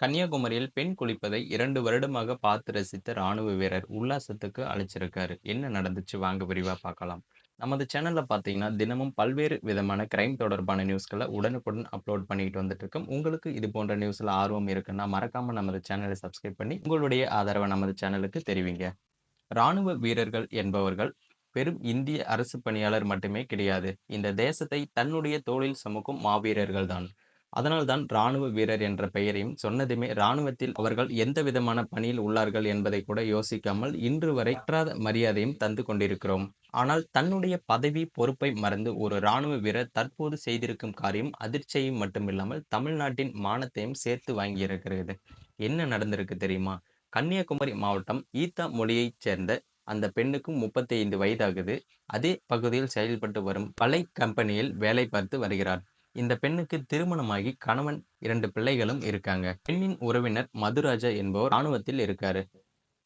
கன்னியாகுமரியில் பெண் குளிப்பதை இரண்டு வருடமாக பார்த்து ரசித்த ராணுவ வீரர் உல்லாசத்துக்கு அழைச்சிருக்காரு. என்ன நடந்துச்சு வாங்க விரிவா பார்க்கலாம். நமது சேனல்ல பார்த்தீங்கன்னா, தினமும் பல்வேறு விதமான கிரைம் தொடர்பான நியூஸ்களை உடனுக்குடன் அப்லோட் பண்ணிட்டு வந்துட்டு இருக்கோம். உங்களுக்கு இது போன்ற நியூஸ்ல ஆர்வம் இருக்குன்னா, மறக்காம நமது சேனலை சப்ஸ்கிரைப் பண்ணி, உங்களுடைய ஆதரவை நமது சேனலுக்கு தெரிவிங்க. ராணுவ வீரர்கள் என்பவர்கள் பெரும் இந்திய அரசு பணியாளர் மட்டுமே கிடையாது. இந்த தேசத்தை தன்னுடைய தோளில் சுமக்கும் மாவீரர்கள் தான். அதனால்தான் ராணுவ வீரர் என்ற பெயரையும் சொன்னதுமே ராணுவத்தில் அவர்கள் எந்த விதமான பணியில் உள்ளார்கள் என்பதை கூட யோசிக்காமல் இன்று வரை அற்றாத மரியாதையும் தந்து கொண்டிருக்கிறோம். ஆனால் தன்னுடைய பதவி, பொறுப்பை மறந்து ஒரு ராணுவ வீரர் தற்போது செய்திருக்கும் காரியம் அதிர்ச்சியையும் மட்டுமில்லாமல் தமிழ்நாட்டின் மானத்தையும் சேர்த்து வாங்கியிருக்கிறது. என்ன நடந்திருக்கு தெரியுமா? கன்னியாகுமரி மாவட்டம் ஈத்தா மொழியைச் சேர்ந்த அந்த பெண்ணுக்கும் 35 வயதாகுது. அதே பகுதியில் செயல்பட்டு வரும் பலை கம்பெனியில் வேலை பார்த்து வருகிறார். இந்த பெண்ணுக்கு திருமணமாகி கணவன், இரண்டு பிள்ளைகளும் இருக்காங்க. பெண்ணின் உறவினர் மதுராஜா என்பவர் ராணுவத்தில் இருக்காரு.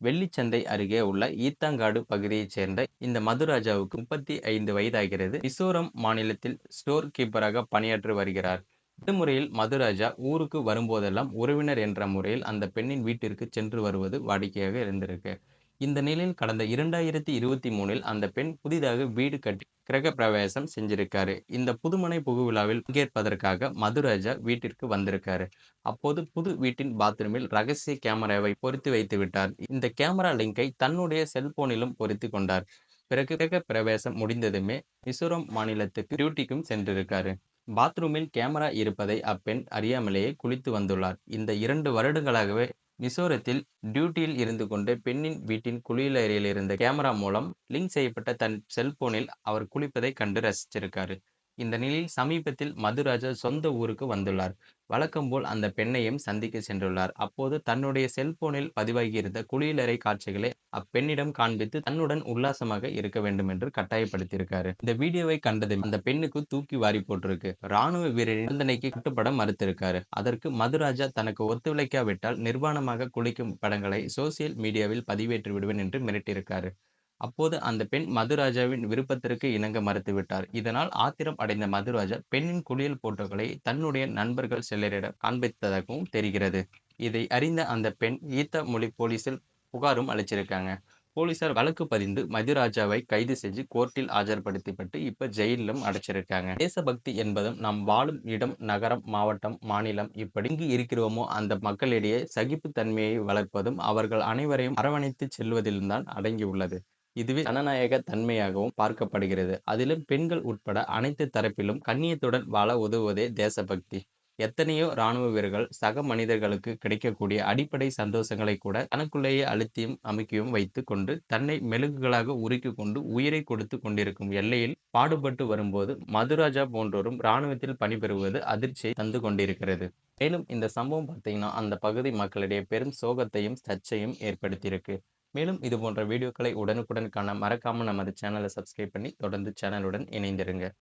வெள்ளிச்சந்தை அருகே உள்ள ஈத்தாங்காடு பகுதியைச் சேர்ந்த இந்த மதுராஜாவுக்கு 35 வயதாகிறது. மிசோரம் மாநிலத்தில் ஸ்டோர் கீப்பராக பணியாற்றி வருகிறார். விடுமுறையில் மதுராஜா ஊருக்கு வரும்போதெல்லாம் உறவினர் என்ற முறையில் அந்த பெண்ணின் வீட்டிற்கு சென்று வருவது வாடிக்கையாக இருந்திருக்கு. இந்த நிலையில் கடந்த 2023ல் அந்த பெண் புதிதாக வீடு கட்டி கிரகப்பிரவேசம் செஞ்சிருக்காரு. இந்த புதுமனை புகுவிழாவில் பங்கேற்பதற்காக மதுராஜா வீட்டிற்கு வந்திருக்காரு. அப்போது புது வீட்டின் பாத்ரூமில் ரகசிய கேமராவை பொருத்தி வைத்து விட்டார். இந்த கேமரா லிங்கை தன்னுடைய செல்போனிலும் பொருத்திக் கொண்டார். பிறகு கிரகப்பிரவேசம் முடிந்ததுமே மிசோரம் மாநிலத்துக்கு டியூட்டிக்கும் சென்றிருக்காரு. பாத்ரூமில் கேமரா இருப்பதை அப்பெண் அறியாமலேயே குளித்து வந்துள்ளார். இந்த இரண்டு வருடங்களாகவே மிசோரத்தில் டியூட்டியில் இருந்து கொண்டு பெண்ணின் வீட்டின் குளியலறையில் இருந்த கேமரா மூலம் லிங்க் செய்யப்பட்ட தன் செல்போனில் அவர் குளிப்பதை கண்டு ரசிச்சிருக்காரு. இந்த நிலையில் சமீபத்தில் மதுராஜா சொந்த ஊருக்கு வந்துள்ளார். வழக்கம் போல் அந்த பெண்ணையும் சந்திக்க சென்றுள்ளார். அப்போது தன்னுடைய செல்போனில் பதிவாகியிருந்த குளியலறை காட்சிகளை அப்பெண்ணிடம் காண்பித்து தன்னுடன் உல்லாசமாக இருக்க வேண்டும் என்று கட்டாயப்படுத்தியிருக்காரு. இந்த வீடியோவை கண்டதும் அந்த பெண்ணுக்கு தூக்கி வாரி போட்டிருக்கு. ராணுவ வீரரின் நிபந்தனைக்கு கட்டுப்பட மறுத்திருக்காரு. அதற்கு மதுராஜா தனக்கு ஒத்துழைக்காவிட்டால் நிர்வாணமாக குளிக்கும் படங்களை சோசியல் மீடியாவில் பதிவேற்றி விடுவேன் என்று மிரட்டியிருக்காரு. அப்போது அந்த பெண் மதுராஜாவின் விருப்பத்திற்கு இணங்க மறுத்துவிட்டார். இதனால் ஆத்திரம் அடைந்த மதுராஜா பெண்ணின் குளியல் போட்டோக்களை தன்னுடைய நண்பர்கள் சிலரிடம் காண்பித்ததாகவும் தெரிகிறது. இதை அறிந்த அந்த பெண் ஈத்த மொழி போலீசில் புகாரும் அளிச்சிருக்காங்க. போலீசார் வழக்கு பதிந்து மதுராஜாவை கைது செஞ்சு கோர்ட்டில் ஆஜர்படுத்தப்பட்டு இப்ப ஜெயிலிலும் அடைச்சிருக்காங்க. தேசபக்தி என்பதும் நாம் வாழும் இடம், நகரம், மாவட்டம், மாநிலம் இப்படி இங்கு இருக்கிறோமோ அந்த மக்களிடையே சகிப்புத்தன்மையை வளர்ப்பதும் அவர்கள் அனைவரையும் அரவணைத்து செல்வதிலும் தான் அடங்கியுள்ளது. இதுவே ஜனநாயக தன்மையாகவும் பார்க்கப்படுகிறது. அதிலும் பெண்கள் உட்பட அனைத்து தரப்பிலும் கண்ணியத்துடன் வாழ உதவுவதே தேசபக்தி. எத்தனையோ ராணுவ வீரர்கள் சக மனிதர்களுக்கு கிடைக்கக்கூடிய அடிப்படை சந்தோஷங்களை கூட தனக்குள்ளேயே அழுத்தியும் அமைக்கியும் வைத்துக் கொண்டு தன்னை மெழுகுகளாக உருக்கி கொண்டு உயிரை கொடுத்து கொண்டிருக்கும் எல்லையில் பாடுபட்டு வரும்போது மதுராஜா போன்றோரும் ராணுவத்தில் பணிபெறுவது அதிர்ச்சியை தந்து கொண்டிருக்கிறது. மேலும் இந்த சம்பவம் பார்த்தீங்கன்னா அந்த பகுதி மக்களிடையே பெரும் சோகத்தையும் சர்ச்சையும் ஏற்படுத்தியிருக்கு. மேலும் இது போன்ற வீடியோக்களை உடனுக்குடன் காண மறக்காமல் நமது சேனலை சப்ஸ்கிரைப் பண்ணி தொடர்ந்து சேனலுடன் இணைந்திருங்க.